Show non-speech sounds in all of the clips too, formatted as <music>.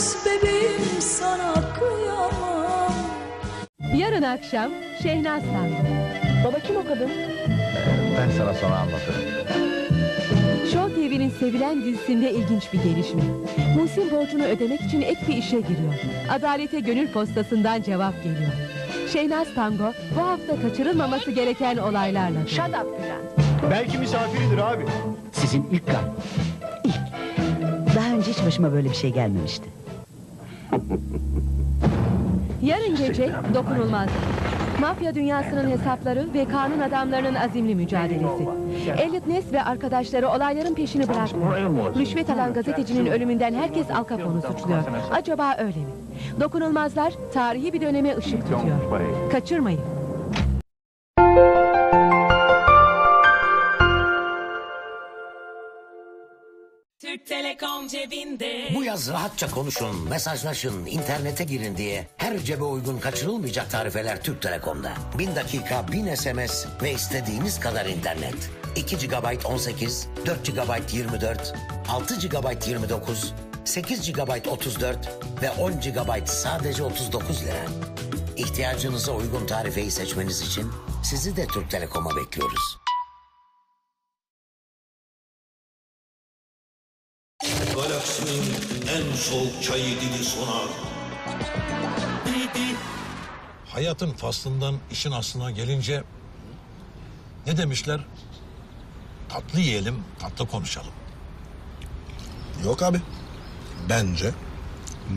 Gündüz bebeğim sana kıyamam Yarın akşam Şehnaz Tango. Baba kim o kadın? Ben sana sonra anlatırım. Show TV'nin sevilen dizisinde ilginç bir gelişme. Muhsin borcunu ödemek için ek bir işe giriyor. Adalete gönül postasından cevap geliyor. Şehnaz Tango bu hafta kaçırılmaması gereken olaylarla. Shut up Belki misafiridir abi. Sizin ilk galiba. Daha önce hiç başıma böyle bir şey gelmemişti. Yarın gece dokunulmaz. Mafya dünyasının hesapları ve kanun adamlarının azimli mücadelesi. Elliot Ness ve arkadaşları olayların peşini bırakmıyor. Rüşvet alan gazetecinin ölümünden herkes Al Capone'u suçluyor. Acaba öyle mi? Dokunulmazlar tarihi bir döneme ışık tutuyor. Kaçırmayın. Türk Telekom cebinde. Bu yaz rahatça konuşun, mesajlaşın, internete girin diye her cebe uygun kaçırılmayacak tarifeler Türk Telekom'da. 1000 dakika, 1000 SMS ve istediğiniz kadar internet. 2 GB 18, 4 GB 24, 6 GB 29, 8 GB 34 ve 10 GB sadece 39 lira. İhtiyacınıza uygun tarifeyi seçmeniz için sizi de Türk Telekom'a bekliyoruz. Galaksinin en soğuk çayı dili sonar. Hayatın faslından işin aslına gelince ne demişler? Tatlı yiyelim, tatlı konuşalım. Yok abi. Bence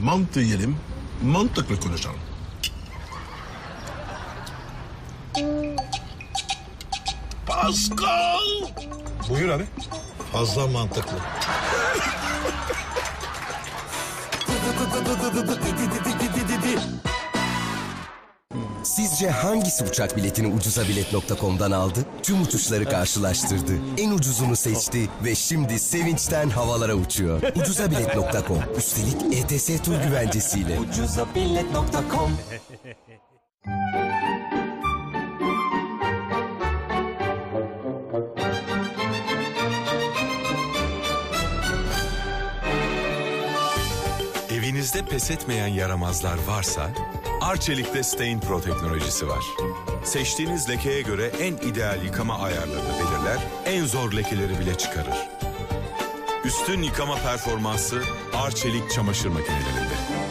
mantı yiyelim, mantıklı konuşalım. Pascal! Buyur abi. Fazla mantıklı. Sizce hangisi uçak biletini ucuzabilet.com'dan aldı? Tüm uçuşları karşılaştırdı. En ucuzunu seçti ve şimdi sevinçten havalara uçuyor. Ucuzabilet.com. Üstelik ETS tur güvencesiyle. Ucuzabilet.com. <laughs> Evinizde pes etmeyen yaramazlar varsa Arçelik'te Stain Pro teknolojisi var. Seçtiğiniz lekeye göre en ideal yıkama ayarlarını belirler, en zor lekeleri bile çıkarır. Üstün yıkama performansı Arçelik çamaşır makineleri.